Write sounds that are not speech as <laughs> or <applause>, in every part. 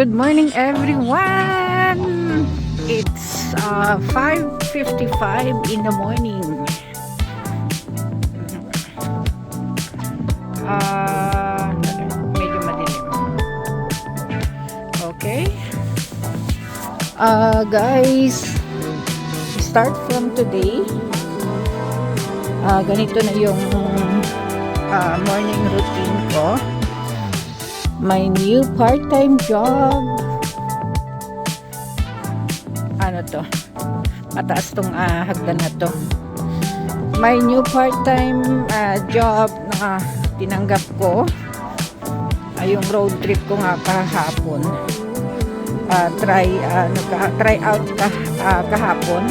good morning everyone. It's uh, 5.55 in the morning. Uh, medyo madilim. Okay. Uh, guys, start from today. Uh, ganito na yung uh, morning routine ko my new part-time job. Ano to? Mataas tong uh, hagdan na to. My new part-time uh, job na tinanggap ko ay yung road trip ko nga kahapon. Uh, try uh, nagka, try out ka, uh, kahapon.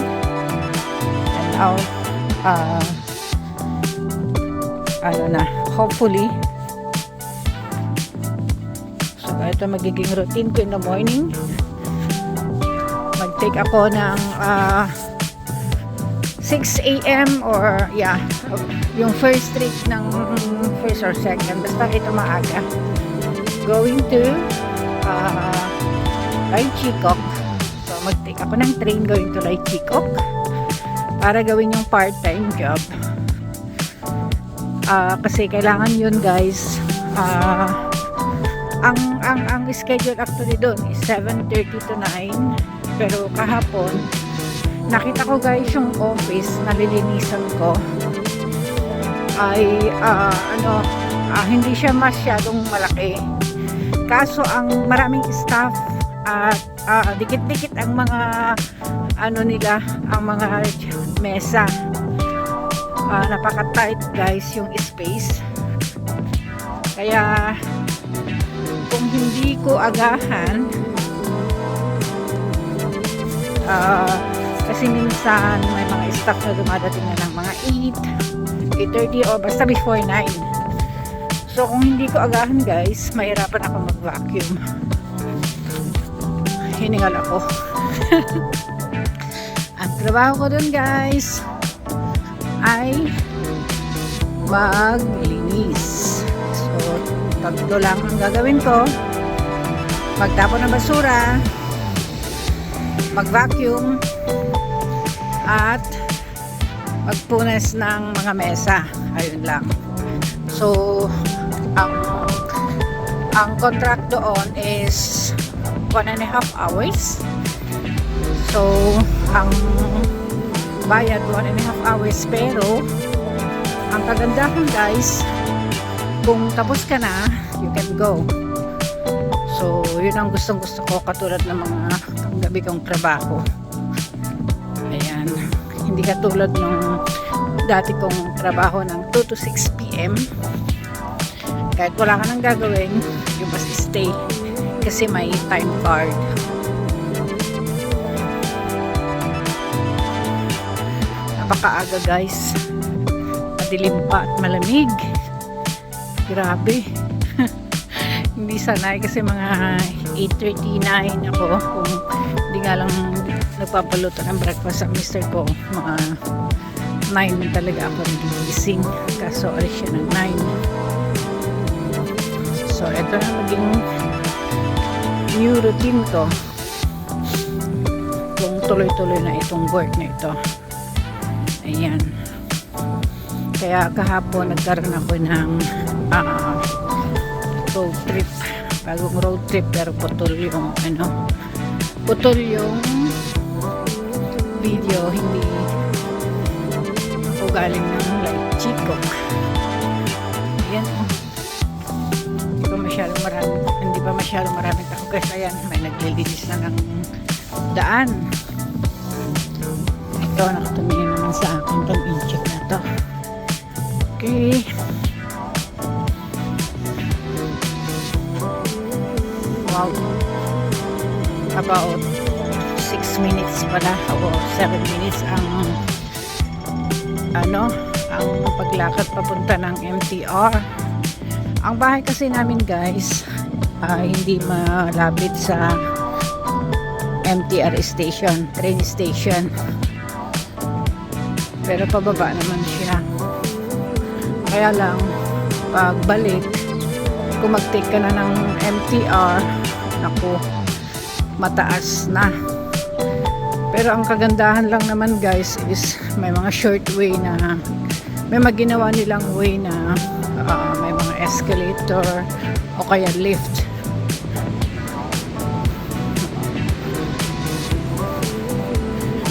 And now uh, ano na, hopefully ito magiging routine ko in the morning. Mag-take ako ng uh, 6 a.m. or yeah yung first trip ng first or second. Basta ito maaga. Going to uh, Lai Chikok so mag-take ako ng train going to Lai Chikok para gawin yung part-time job. Uh, kasi kailangan yun guys. Ah uh, ang ang ang schedule actually doon is 7:30 to 9 pero kahapon nakita ko guys yung office na lilinisan ko. Ay uh, ano uh, hindi siya masyadong malaki. Kaso ang maraming staff at uh, dikit-dikit ang mga ano nila ang mga mesa. Uh, napaka tight guys yung space. Kaya hindi agahan. Uh, kasi minsan may mga staff na dumadating na ng mga 8 8.30 o basta before 9 so kung hindi ko agahan guys mahirapan ako mag vacuum hiningal ako. <laughs> Ang trabaho ko dun guys ay maglinis. So tatlo lang ang gagawin ko magtapon ng basura. Mag vacuum at magpunas ng mga mesa. Ayun lang. So ang ang contract doon is one and a half hours. So ang bayad one and a half hours pero ang kagandahan guys kung tapos ka na, you can go. So, yun ang gustong gusto ko katulad ng mga panggabi kong trabaho. Ayan. Hindi katulad ng dati kong trabaho ng 2 to 6 p.m. Kahit wala ka nang gagawin, you must stay kasi may time card. Napakaaga guys. Madilim pa at malamig grabe hindi sanay kasi mga 8.39 ako. Kung hindi nga lang nagpapaluto ng breakfast sa mister ko mga 9 talaga ako nagigising. Kaso alis siya ng 9 so ito na maging new routine ko. Kung tuloy-tuloy na itong work na ito. Ayan. Kaya kahapon nagkaroon ako ng uh, road trip. Bagong road trip pero putol yung ano putol yung video hindi ako galing ng like chikok yan oh. Hindi pa masyadong marami hindi pa masyadong maraming tao kasi ayan may naglilinis na ng daan. Ito nakatumingin naman sa akin itong incheck na to. Okay wow about 6 minutes pala o 7 minutes ang ano ang paglakad papunta ng MTR ang bahay kasi namin guys uh, hindi malapit sa MTR station train station. Pero pababa naman siya. Kaya lang pagbalik kung mag-take ka na ng MTR naku, mataas na. Pero ang kagandahan lang naman guys is may mga short way na may maginawa nilang way na ah, may mga escalator o kaya lift.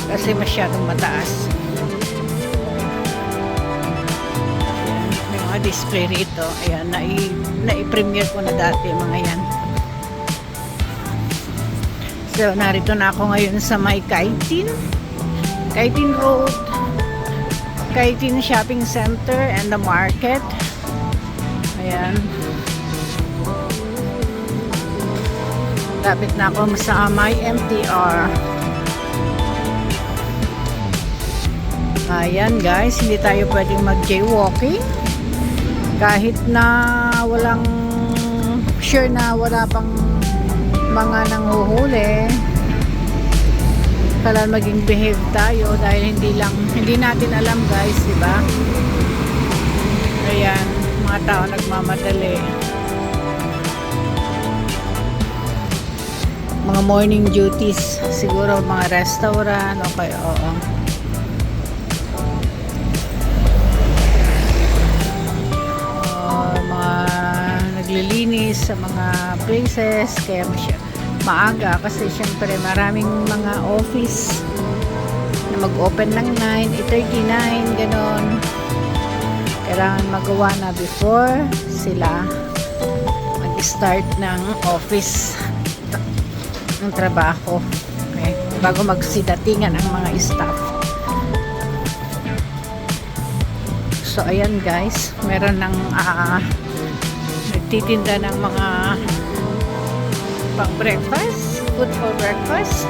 Kasi masyadong mataas. May mga display rito. Ayan, nai, nai-premiere ko na dati mga yan. So, narito na ako ngayon sa may Kaitin. Kaitin Road. Kaitin Shopping Center and the market. Ayan. Lapit na ako sa may MTR. Ayan guys, hindi tayo pwedeng mag-jaywalking. Kahit na walang sure na wala pang mga nanghuhuli. Kailangan maging behave tayo dahil hindi lang hindi natin alam guys, di ba? Ayan, mga tao nagmamadali. Mga morning duties, siguro mga restaurant o kaya oo. Naglilinis sa mga places kaya masya, maaga. Kasi syempre maraming mga office na mag-open ng 9, 8.39 ganon. Kailangan magawa na before sila mag-start ng office ng trabaho. Okay? bago magsidatingan ang mga staff. So, ayan guys, meron ng ah, nagtitinda ng mga pang breakfast, food for breakfast.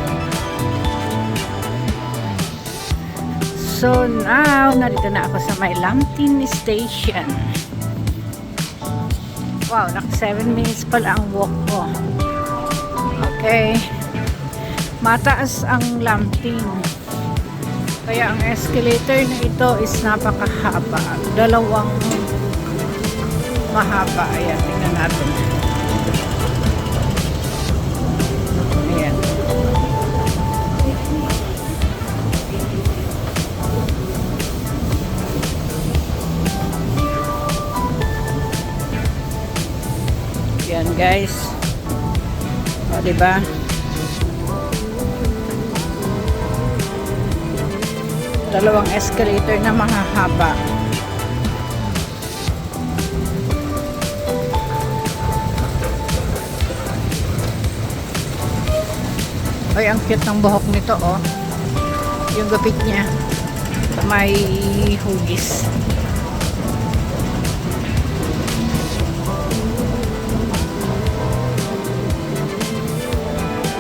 So, now, narito na ako sa may Lamtin Station. Wow, nak 7 minutes pala ang walk ko. Okay. Mataas ang Lamtin. Kaya ang escalator na ito is napakahaba. Dalawang mahaba. Ayan, tingnan natin. Ayan. Ayan guys. O, diba? dalawang escalator na mahahaba ay ang cute ng buhok nito oh. Yung gapit niya. May hugis.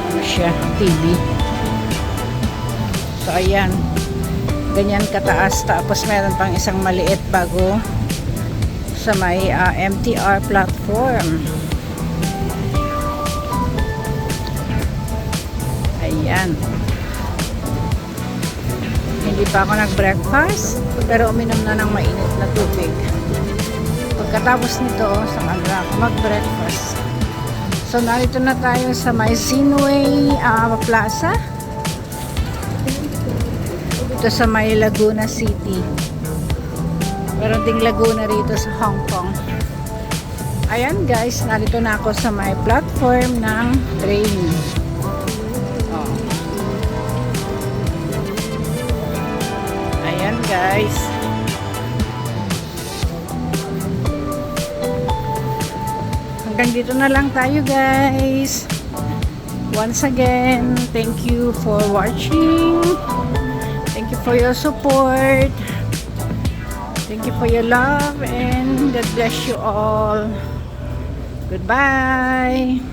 Ano siya? TV so ayan. Ganyan kataas. Tapos meron pang isang maliit bago sa may uh, MTR platform ayan hindi pa ako nag breakfast pero uminom na ng mainit na tubig pagkatapos nito sa kanila ako mag breakfast so narito na tayo sa may Sinway uh, Plaza ito sa may Laguna City. Meron ding Laguna rito sa Hong Kong. Ayan guys, narito na ako sa may platform ng train. Guys. Hanggang dito na lang tayo guys. Once again, thank you for watching. Thank you for your support. Thank you for your love and God bless you all. Goodbye.